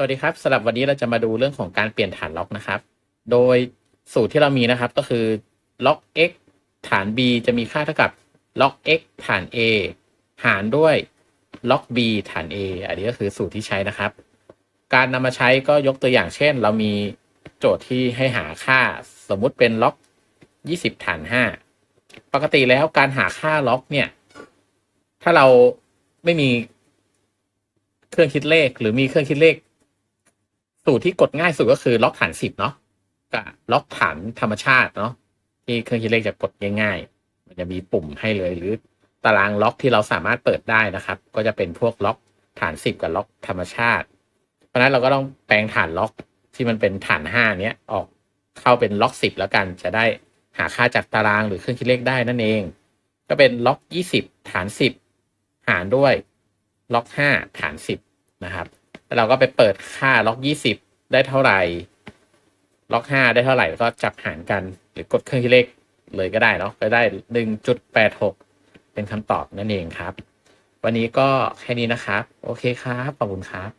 สวัสดีครับสำหรับวันนี้เราจะมาดูเรื่องของการเปลี่ยนฐานล็อกนะครับ โดยสูตรที่เรามีนะครับก็คือล็อก x ฐาน b จะมีค่าเท่ากับล็อก x ฐาน a หารด้วยล็อก b ฐาน a อันนี้ก็คือสูตรที่ใช้นะครับ การนำมาใช้ก็ยกตัวอย่างเช่น เรามีโจทย์ที่ให้หาค่าสมมุติเป็นล็อก 20 ฐาน 5 ปกติแล้วการหาค่าล็อกเนี่ย ถ้าเราไม่มีเครื่องคิดเลขหรือมีเครื่องคิดเลข สูตรที่กดง่ายสุดก็คือล็อกฐานสิบเนาะกับล็อกฐานธรรมชาติเนาะที่เครื่องคิดเลขจะกดง่ายๆ มันจะมีปุ่มให้เลยหรือตารางล็อกที่เราสามารถเปิดได้นะครับ ก็จะเป็นพวกล็อกฐานสิบกับล็อกธรรมชาติ เพราะฉะนั้นเราก็ต้องแปลงฐานล็อกที่มันเป็นฐานห้าเนี้ยออกเข้าเป็นล็อกสิบแล้วกันจะได้หาค่าจากตารางหรือเครื่องคิดเลขได้นั่นเอง ก็เป็นล็อกยี่สิบฐานสิบหารด้วยล็อกห้าฐานสิบนะครับ แล้วเราก็ไปเปิดค่าล็อกยี่สิบได้เท่าไหร่ ล็อกห้าได้เท่าไหร่ก็จับหารกัน หรือกดเครื่องคิดเลขเลยก็ได้เนาะก็ได้หนึ่งจุดแปดหกเป็นคำตอบนั่นเองครับ วันนี้ก็แค่นี้นะครับ โอเคครับ ขอบคุณครับ